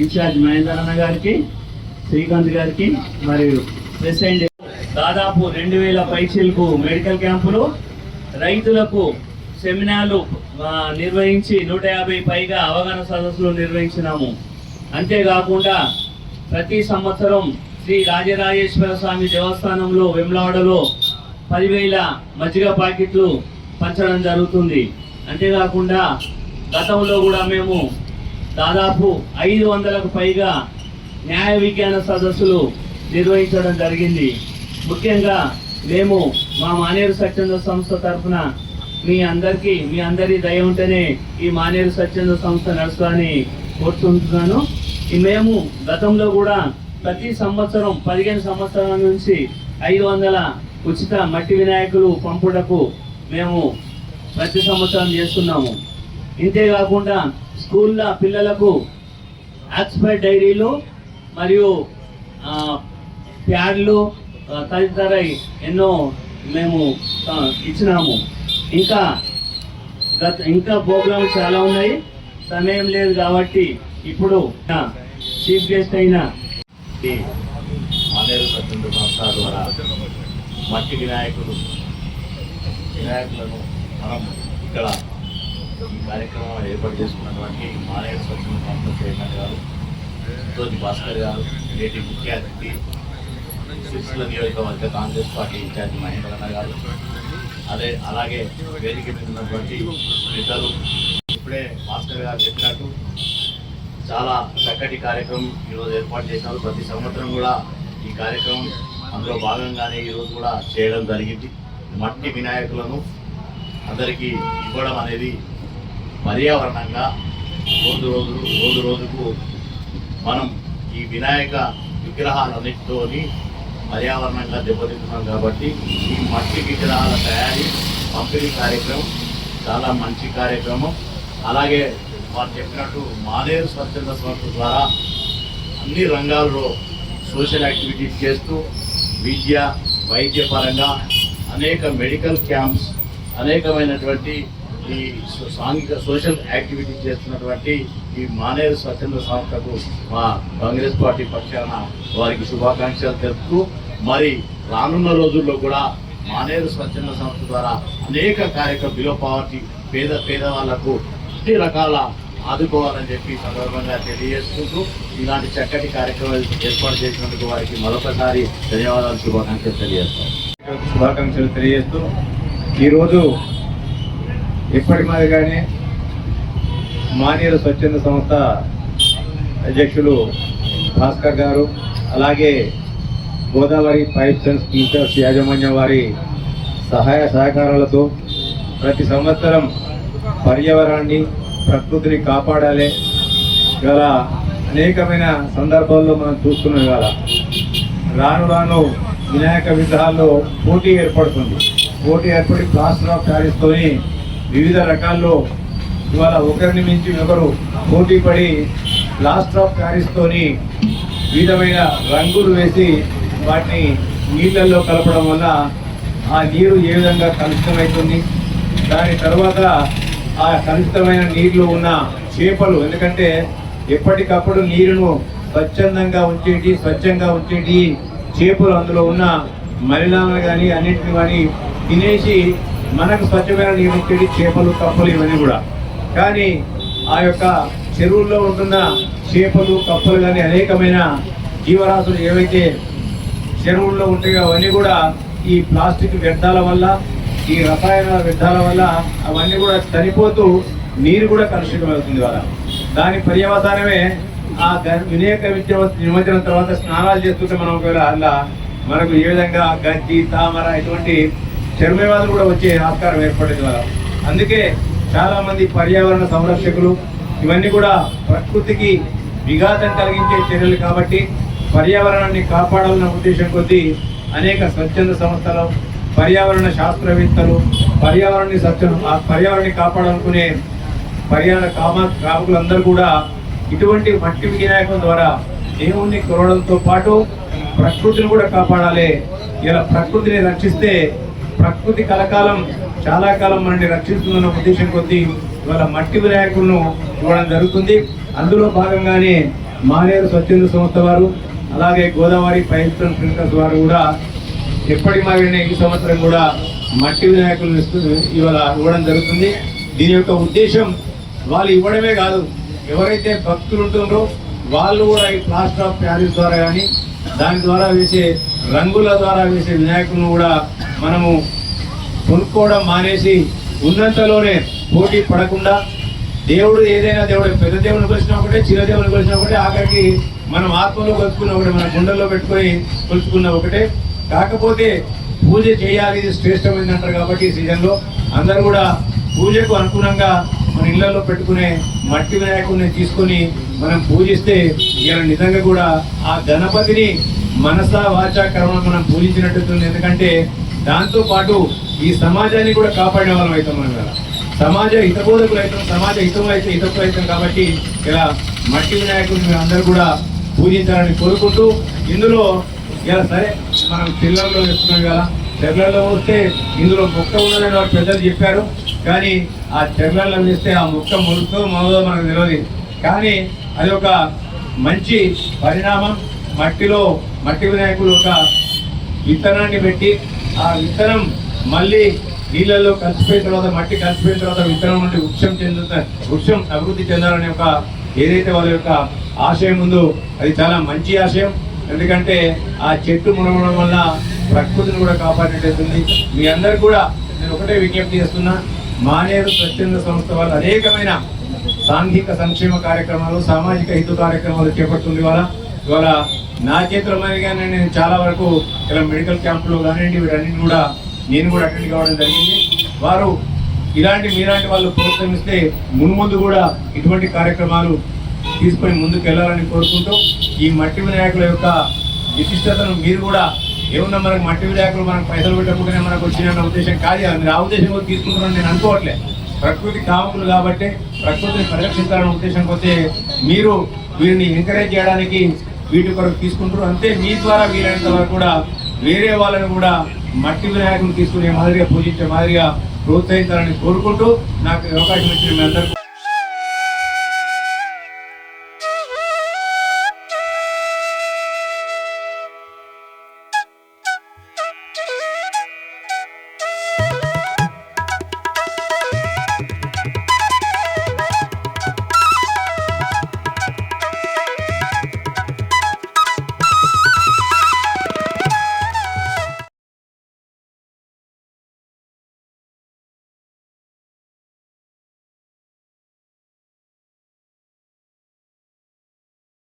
Incharge Mahender అన్న గారికి శ్రీకాంత్ గారికి మరియు ప్రెసిడెంట్ దాదాపు రెండు వేల పైచీలకు మెడికల్ క్యాంపులు రైతులకు సెమినార్లు నిర్వహించి నూట యాభై పైగా అవగాహన సదస్సులు నిర్వహించినాము. అంతేకాకుండా ప్రతి సంవత్సరం శ్రీ రాజరాజేశ్వర స్వామి దేవస్థానంలో వెమ్లాడలో పదివేల మజ్జిగ ప్యాకెట్లు పంచడం జరుగుతుంది. అంతేకాకుండా గతంలో కూడా మేము దాదాపు ఐదు వందలకు పైగా న్యాయ విజ్ఞాన సదస్సులు నిర్వహించడం జరిగింది. ముఖ్యంగా మేము మా మానేరు స్వచ్ఛంద సంస్థ తరఫున మీ అందరికీ మీ అందరి దయ ఉంటేనే ఈ మానేరు స్వచ్ఛంద సంస్థ నడుస్తుందని కోరుతుంటున్నాను. మేము గతంలో కూడా ప్రతి సంవత్సరం పదిహేను సంవత్సరాల నుంచి ఐదు వందల ఉచిత మట్టి వినాయకులు పంపుటకు మేము ప్రతి సంవత్సరం చేస్తున్నాము. ఇంతేకాకుండా స్కూళ్ళ పిల్లలకు ఆక్స్ఫర్డ్ డైరీలు మరియు ప్యాడ్లు తదితరై తదితర ఎన్నో మేము ఇచ్చినాము. ఇంకా గత ఇంకా ప్రోగ్రామ్స్ చాలా ఉన్నాయి. సమయం లేదు కాబట్టి ఇప్పుడు చీఫ్ గెస్ట్ అయిన మానేరు స్వచ్ఛంద సంస్థ ద్వారా మట్టి వినాయకుడు వినాయకులను మనం ఇక్కడ ఈ కార్యక్రమం ఏర్పాటు చేసుకున్నటువంటి మానేరు స్వచ్ఛంద సంస్థ చైర్మన్ గారు తోటి భాస్కర్ గారు నేటి ముఖ్య అతిథి సిరిసిల్ల నియోజకవర్గ కాంగ్రెస్ పార్టీ ఇన్ఛార్జి మహేంద్రన్న గారు అదే అలాగే వేదిక మీద ఉన్నటువంటి పెద్దలు ఇప్పుడే భాస్కర్ గారు చెప్పినట్టు చాలా చక్కటి కార్యక్రమం ఈరోజు ఏర్పాటు చేశారు. ప్రతి సంవత్సరం కూడా ఈ కార్యక్రమం అందులో భాగంగానే ఈరోజు కూడా చేయడం జరిగింది. మట్టి వినాయకులను అందరికీ ఇవ్వడం అనేది పర్యావరణంగా రోజు రోజు రోజు రోజుకు మనం ఈ వినాయక విగ్రహాలన్నిటితోని పర్యావరణంగా దెబ్బతింటున్నాం కాబట్టి ఈ మట్టి విగ్రహాల తయారీ పంపిణీ కార్యక్రమం చాలా మంచి కార్యక్రమం. అలాగే వారు చెప్పినట్టు మానేరు స్వచ్ఛంద సంస్థ ద్వారా అన్ని రంగాల్లో సోషల్ యాక్టివిటీస్ చేస్తూ విద్య వైద్యపరంగా అనేక మెడికల్ క్యాంప్స్ అనేకమైనటువంటి ఈ సాంఘిక సోషల్ యాక్టివిటీ చేస్తున్నటువంటి ఈ మానేరు స్వచ్ఛంద సంస్థకు మా కాంగ్రెస్ పార్టీ పక్షాన వారికి శుభాకాంక్షలు తెలుపుతూ మరి రానున్న రోజుల్లో కూడా మానేరు స్వచ్ఛంద సంస్థ ద్వారా అనేక కార్యక్రమ బిలో పావర్టీ పేద పేదవాళ్ళకు అన్ని రకాల ఆదుకోవాలని చెప్పి సందర్భంగా తెలియజేసుకుంటూ ఇలాంటి చక్కటి కార్యక్రమాలు ఏర్పాటు చేసినందుకు వారికి మరొకసారి ధన్యవాదాలు శుభాకాంక్షలు తెలియజేస్తాం శుభాకాంక్షలు తెలియజేస్తూ ఈరోజు ఇప్పటి మాదిరిగానే మానేరు స్వచ్ఛంద సంస్థ అధ్యక్షులు భాస్కర్ గారు అలాగే గోదావరి పైప్స్ అండ్ స్పీకర్స్ యాజమాన్యం వారి సహాయ సహకారాలతో ప్రతి సంవత్సరం పర్యావరణాన్ని ప్రకృతిని కాపాడాలి. గల అనేకమైన సందర్భాల్లో మనం చూస్తున్నాం గల రాను రాను వినాయక విగ్రహాల్లో పోటీ ఏర్పడుతుంది. పోటీ ఏర్పడి ప్లాస్టర్ ఆఫ్ ప్యారిస్తోని వివిధ రకాల్లో ఇవాళ ఒకరిని మించి ఒకరు పోటీ పడి ప్లాస్టర్ ఆఫ్ ప్యారిస్తోని వివిధమైన రంగులు వేసి వాటిని నీళ్ళల్లో కలపడం వల్ల ఆ నీరు ఏ విధంగా కలుషితమవుతుంది దాని తర్వాత ఆ కలుషితమైన నీటిలో ఉన్న చేపలు ఎందుకంటే ఎప్పటికప్పుడు నీరును స్వచ్ఛందంగా ఉంచేటి స్వచ్ఛంగా ఉంచేటి చేపలు అందులో ఉన్న మలినాలను కానీ అన్నింటిని కానీ తినేసి మనకు స్వచ్ఛమైన నీరు ఇచ్చేది చేపలు కప్పలు ఇవన్నీ కూడా. కానీ ఆ యొక్క చెరువుల్లో ఉంటున్న చేపలు కప్పలు కానీ అనేకమైన జీవరాశులు ఏవైతే చెరువుల్లో ఉంటాయో అవన్నీ కూడా ఈ ప్లాస్టిక్ వ్యర్థాల వల్ల ఈ రసాయన వ్యర్థాల వల్ల అవన్నీ కూడా చనిపోతూ నీరు కూడా కలుషితమవుతుంది వాళ్ళ దాని పర్యవసానమే ఆ గ- వినాయక విద్య నిమజ్జనం తర్వాత స్నానాలు చేస్తుంటే మనం ఒకవేళ అలా మనకు ఏ విధంగా గజ్జి తామర ఇటువంటి చర్మవ్యాధులు కూడా వచ్చే ఆస్కారం ఏర్పడింది ద్వారా అందుకే చాలామంది పర్యావరణ సంరక్షకులు ఇవన్నీ కూడా ప్రకృతికి విఘాతం కలిగించే చర్యలు కాబట్టి పర్యావరణాన్ని కాపాడాలన్న ఉద్దేశం కొద్దీ అనేక స్వచ్ఛంద సంస్థలు పర్యావరణ శాస్త్రవేత్తలు పర్యావరణాన్ని స్వచ్ఛ ఆ పర్యావరణాన్ని కాపాడాలనుకునే పర్యావరణ కామ కాముకులందరూ కూడా ఇటువంటి మట్టి వినాయకం ద్వారా దేవుణ్ణి కొరవడంతో పాటు ప్రకృతిని కూడా కాపాడాలి. ఇలా ప్రకృతిని రక్షిస్తే ప్రకృతి కలకాలం చాలా కాలం మనల్ని రక్షిస్తుందన్న ఉద్దేశం కొద్దీ ఇవాళ మట్టి వినాయకులను ఇవ్వడం జరుగుతుంది. అందులో భాగంగానే మానేరు స్వచ్ఛంద సంస్థ వారు అలాగే గోదావరి పైప్స్ అండ్ వారు కూడా ఎప్పటి మారిన ఈ సంవత్సరం కూడా మట్టి వినాయకులను ఇవాళ ఇవ్వడం జరుగుతుంది. దీని యొక్క ఉద్దేశం వాళ్ళు ఇవ్వడమే కాదు ఎవరైతే భక్తులు ఉంటున్నారో వాళ్ళు కూడా ఈ ప్లాస్టర్ ఆఫ్ ప్యారిస్ ద్వారా కానీ దాని ద్వారా వేసే రంగుల ద్వారా వేసే వినాయకులను కూడా మనము కొనుక్కోవడం మానేసి ఉన్నంతలోనే పోటీ పడకుండా దేవుడు ఏదైనా దేవుడు పెద్ద దేవుని కొలిసిన ఒకటే చిన్న దేవుని కొలిసిన ఒకటే ఆఖరికి మనం ఆత్మలో కొలుచుకున్న ఒకటే మన గుండెల్లో పెట్టుకొని కొలుచుకున్న ఒకటే. కాకపోతే పూజ చేయాలి ఇది శ్రేష్టమైంది అంటారు కాబట్టి ఈ సీజన్లో అందరూ కూడా పూజకు అనుగుణంగా మన ఇళ్ళలో పెట్టుకునే మట్టి వినాయకుడిని తీసుకొని మనం పూజిస్తే ఇలా నిజంగా కూడా ఆ గణపతిని మనసా వాచా కర్మ మనం పూజించినట్టుంది ఎందుకంటే దాంతోపాటు ఈ సమాజాన్ని కూడా కాపాడిన వాళ్ళం అవుతాం మనం కదా సమాజ హితబోధకులు అవుతాం సమాజ హితం అయితే హితకులు అవుతాం కాబట్టి ఇలా మట్టి వినాయకుడిని మీరు అందరూ కూడా పూజించాలని కోరుకుంటూ ఇందులో ఇలా సరే మనం పిల్లల్లో చెప్తున్నాం కదా చెర్లలో వస్తే ఇందులో మొక్క ఉన్నదని వారు పెద్దలు చెప్పారు. కానీ ఆ చెర్లలో వేస్తే ఆ మొక్క మొలుతో మొలదో మనకు తెలియదు కానీ అది ఒక మంచి పరిణామం. మట్టిలో మట్టి వినాయకుడు ఒక విత్తనాన్ని పెట్టి ఆ విత్తనం మళ్ళీ నీళ్ళల్లో కలిసిపోయిన తర్వాత మట్టి కలిసిపోయిన తర్వాత విత్తనం నుండి వృక్షం చెందుతా వృక్షం అభివృద్ధి చెందాలనే ఒక ఏదైతే వాళ్ళ యొక్క ఆశయం ఉందో అది చాలా మంచి ఆశయం. ఎందుకంటే ఆ చెట్టు మునగడం వల్ల ప్రకృతిని కూడా కాపాడేటట్టుంది మీ అందరు కూడా నేను ఒకటే విజ్ఞప్తి చేస్తున్నా మానేరు స్వచ్ఛంద సంస్థ వాళ్ళు అనేకమైన సాంఘిక సంక్షేమ కార్యక్రమాలు సామాజిక హితు కార్యక్రమాలు చేపడుతుంది వాళ్ళ. ఇవాళ నా చేతిలో మీదుగానే నేను చాలా వరకు ఇలా మెడికల్ క్యాంపులు కానివ్వండి వీటన్నింటి కూడా నేను కూడా అటెండ్ కావడం జరిగింది. వారు ఇలాంటి మీలాంటి వాళ్ళు ప్రోత్సహిస్తే మున్ముందు కూడా ఇటువంటి కార్యక్రమాలు తీసుకొని ముందుకు వెళ్ళాలని కోరుకుంటూ ఈ మట్టి వినాయకుల యొక్క విశిష్టతను మీరు కూడా ఏమన్నా మనకు మట్టి వినాయకులు మనకు పైసలు పెట్టకుండానే మనకు వచ్చిన ఉద్దేశం కాదు. మీరు ఆ ఉద్దేశం కూడా తీసుకుంటున్నాను నేను అనుకోవట్లే. ప్రకృతి కాముకులు కాబట్టి ప్రకృతిని పరిరక్షించాలనే ఉద్దేశం పోతే మీరు వీరిని ఎంకరేజ్ చేయడానికి వీటి కొరకు తీసుకుంటారు. అంతే మీ ద్వారా వీలైనంత వరకు కూడా వేరే వాళ్ళని కూడా మట్టి వినాయకుని తీసుకునే మాదిరిగా పూజించే మాదిరిగా ప్రోత్సహించాలని కోరుకుంటూ నాకు అవకాశం ఇచ్చిన మీ అందరికీ